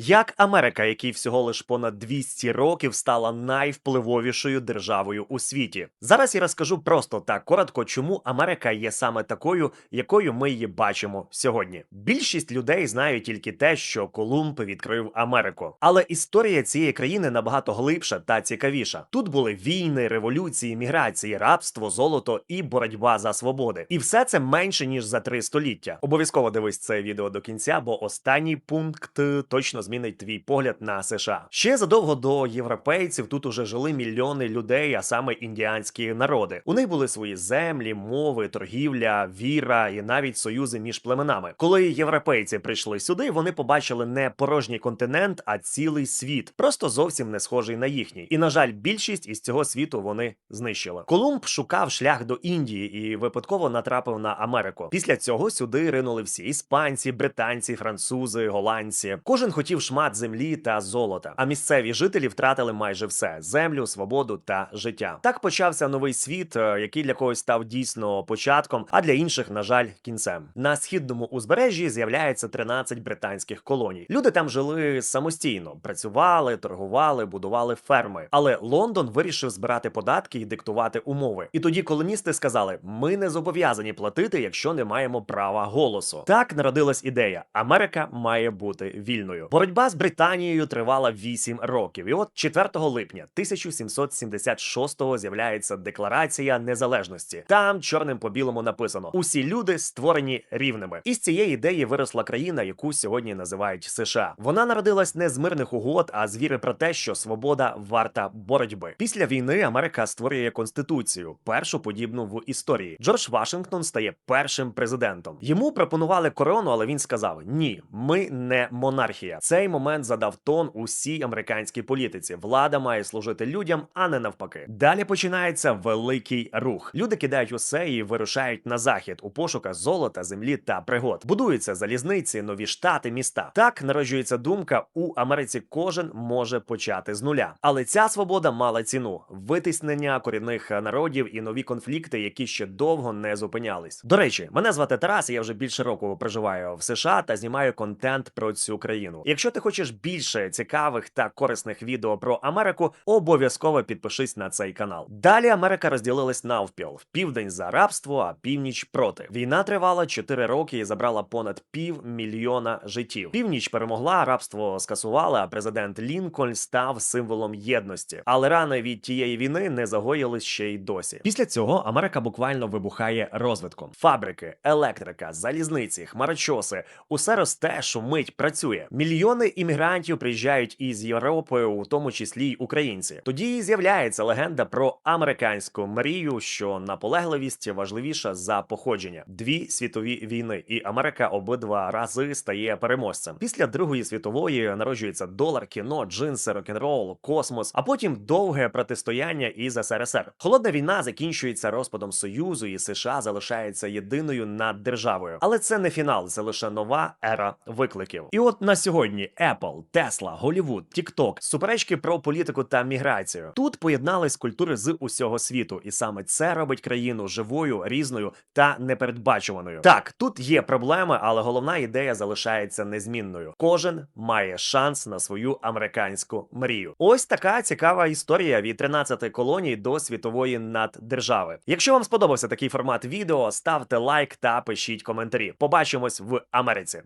Як Америка, якій всього лиш понад 200 років, стала найвпливовішою державою у світі. Зараз я розкажу просто та коротко, чому Америка є саме такою, якою ми її бачимо сьогодні. Більшість людей знають тільки те, що Колумб відкрив Америку, але історія цієї країни набагато глибша та цікавіша. Тут були війни, революції, міграції, рабство, золото і боротьба за свободи. І все це менше ніж за три століття. Обов'язково дивись це відео до кінця, бо останній пункт точно змінить твій погляд на США. Ще задовго до європейців тут уже жили мільйони людей, а саме індіанські народи. У них були свої землі, мови, торгівля, віра і навіть союзи між племенами. Коли європейці прийшли сюди, вони побачили не порожній континент, а цілий світ, просто зовсім не схожий на їхній. І на жаль, більшість із цього світу вони знищили. Колумб шукав шлях до Індії і випадково натрапив на Америку. Після цього сюди ринули всі іспанці, британці, французи, голландці. Кожен хотів шмат землі та золота. А місцеві жителі втратили майже все: землю, свободу та життя. Так почався новий світ, е, який для когось став дійсно початком, а для інших, на жаль, кінцем. На східному узбережжі з'являється 13 британських колоній. Люди там жили самостійно, працювали, торгували, будували ферми. Але Лондон вирішив збирати податки і диктувати умови. І тоді колоністи сказали: ми не зобов'язані платити, якщо не маємо права голосу. Так народилась ідея: Америка має бути вільною. Боротьба з Британією тривала 8 років. І от 4 липня 1776-го з'являється Декларація незалежності. Там чорним по білому написано: усі люди створені рівними. І з цієї ідеї виросла країна, яку сьогодні називають США. Вона народилась не з мирних угод, а з віри про те, що свобода варта боротьби. Після війни Америка створює конституцію, першу подібну в історії. Джордж Вашингтон стає першим президентом. Йому пропонували корону, але він сказав: Ні, ми не монархія. Цей момент задав тон усій американській політиці. Влада має служити людям, а не навпаки. Далі починається великий рух. Люди кидають усе і вирушають на захід у пошуках золота, землі та пригод. Будуються залізниці, нові штати, міста. Так народжується думка: у Америці кожен може почати з нуля. Але ця свобода мала ціну витиснення корінних народів і нові конфлікти, які ще довго не зупинялись. До речі, мене звати Тарас. Я вже більше року проживаю в США та знімаю контент про цю країну. Якщо ти хочеш більше цікавих та корисних відео про Америку, обов'язково підпишись на цей канал. Далі Америка розділилась навпіл: південь за рабство, а північ проти. Війна тривала 4 роки і забрала понад пів мільйона життів. Північ перемогла, рабство скасували, а президент Лінкольн став символом єдності. Але рани від тієї війни не загоїлись ще й досі. Після цього Америка буквально вибухає розвитком: фабрики, електрика, залізниці, хмарочоси усе росте, шумить, працює. Мільйони іммігрантів приїжджають із Європи, у тому числі й українці. Тоді з'являється легенда про американську мрію, що наполегливість важливіша за походження. Дві світові війни, і Америка обидва рази стає переможцем. Після Другої світової народжується долар, кіно, джинси, рок-н-рол, космос, а потім довге протистояння із СРСР. Холодна війна закінчується розпадом Союзу, і США залишається єдиною наддержавою. Але це не фінал, це лише нова ера викликів. І от на сьогодні Apple, Tesla, Голлівуд, TikTok, суперечки про політику та міграцію. Тут поєднались культури з усього світу, і саме це робить країну живою, різною та непередбачуваною. Так, тут є проблеми, але головна ідея залишається незмінною. Кожен має шанс на свою американську мрію. Ось така цікава історія від 13 колоній до світової наддержави. Якщо вам сподобався такий формат відео, ставте лайк та пишіть коментарі. Побачимось в Америці.